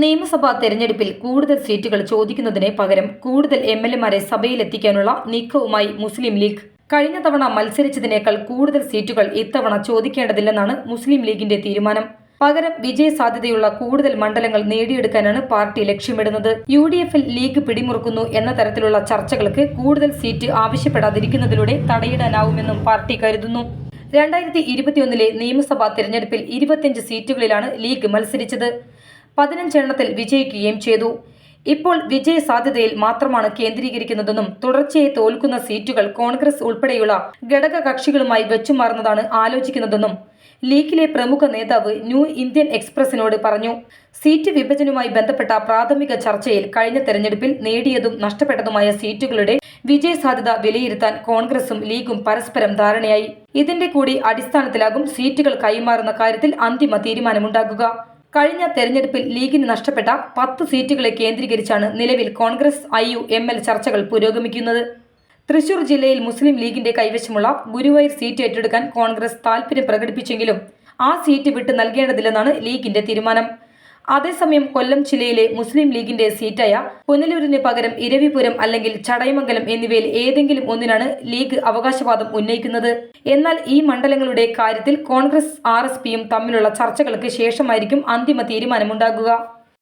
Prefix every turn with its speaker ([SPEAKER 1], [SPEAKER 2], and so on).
[SPEAKER 1] നിയമസഭാ തെരഞ്ഞെടുപ്പിൽ കൂടുതൽ സീറ്റുകൾ ചോദിക്കുന്നതിന് പകരം കൂടുതൽ എം എൽ എമാരെ സഭയിലെത്തിക്കാനുള്ള നീക്കവുമായി മുസ്ലിം ലീഗ്. കഴിഞ്ഞ തവണ മത്സരിച്ചതിനേക്കാൾ കൂടുതൽ സീറ്റുകൾ ഇത്തവണ ചോദിക്കേണ്ടതില്ലെന്നാണ് മുസ്ലിം ലീഗിന്റെ തീരുമാനം. പകരം വിജയ സാധ്യതയുള്ള കൂടുതൽ മണ്ഡലങ്ങൾ നേടിയെടുക്കാനാണ് പാർട്ടി ലക്ഷ്യമിടുന്നത്. യു ഡി എഫിൽ ലീഗ് പിടിമുറുക്കുന്നു എന്ന തരത്തിലുള്ള ചർച്ചകൾക്ക് കൂടുതൽ സീറ്റ് ആവശ്യപ്പെടാതിരിക്കുന്നതിലൂടെ തടയിടാനാവുമെന്നും പാർട്ടി കരുതുന്നു. രണ്ടായിരത്തി ഇരുപത്തിയൊന്നിലെ നിയമസഭാ തെരഞ്ഞെടുപ്പിൽ ഇരുപത്തിയഞ്ച് സീറ്റുകളിലാണ് ലീഗ് മത്സരിച്ചത്. പതിനഞ്ചെണ്ണത്തിൽ വിജയിക്കുകയും ചെയ്തു. ഇപ്പോൾ വിജയ സാധ്യതയിൽ മാത്രമാണ് കേന്ദ്രീകരിക്കുന്നതെന്നും തുടർച്ചയായി തോൽക്കുന്ന സീറ്റുകൾ കോൺഗ്രസ് ഉൾപ്പെടെയുള്ള ഘടക കക്ഷികളുമായി വെച്ചുമാറുന്നതാണ് ആലോചിക്കുന്നതെന്നും ലീഗിലെ പ്രമുഖ നേതാവ് ന്യൂ ഇന്ത്യൻ എക്സ്പ്രസിനോട് പറഞ്ഞു. സീറ്റ് വിഭജനവുമായി ബന്ധപ്പെട്ട പ്രാഥമിക ചർച്ചയിൽ കഴിഞ്ഞ തെരഞ്ഞെടുപ്പിൽ നേടിയതും നഷ്ടപ്പെട്ടതുമായ സീറ്റുകളുടെ വിജയ സാധ്യത വിലയിരുത്താൻ കോൺഗ്രസും ലീഗും പരസ്പരം ധാരണയായി. ഇതിന്റെ കൂടി അടിസ്ഥാനത്തിലാകും സീറ്റുകൾ കൈമാറുന്ന കാര്യത്തിൽ അന്തിമ തീരുമാനമുണ്ടാകുക. കഴിഞ്ഞ തെരഞ്ഞെടുപ്പിൽ ലീഗിന് നഷ്ടപ്പെട്ട പത്ത് സീറ്റുകളെ കേന്ദ്രീകരിച്ചാണ് നിലവിൽ Congress I U M L ചർച്ചകൾ പുരോഗമിക്കുന്നത്. തൃശൂർ ജില്ലയിൽ മുസ്ലിം ലീഗിന്റെ കൈവശമുള്ള ഗുരുവായൂർ സീറ്റ് ഏറ്റെടുക്കാൻ കോൺഗ്രസ് താൽപര്യം പ്രകടിപ്പിച്ചെങ്കിലും ആ സീറ്റ് വിട്ട് നൽകേണ്ടതില്ലെന്നാണ് ലീഗിന്റെ തീരുമാനം. അതേസമയം കൊല്ലം ജില്ലയിലെ മുസ്ലിം ലീഗിന്റെ സീറ്റായ പുനലൂരിന് പകരം ഇരവിപുരം അല്ലെങ്കിൽ ചടയമംഗലം എന്നിവയിൽ ഏതെങ്കിലും ഒന്നിനാണ് ലീഗ് അവകാശവാദം ഉന്നയിക്കുന്നത്. എന്നാൽ ഈ മണ്ഡലങ്ങളുടെ കാര്യത്തിൽ കോൺഗ്രസ് ആർ തമ്മിലുള്ള ചർച്ചകൾക്ക് ശേഷമായിരിക്കും അന്തിമ തീരുമാനമുണ്ടാകുക.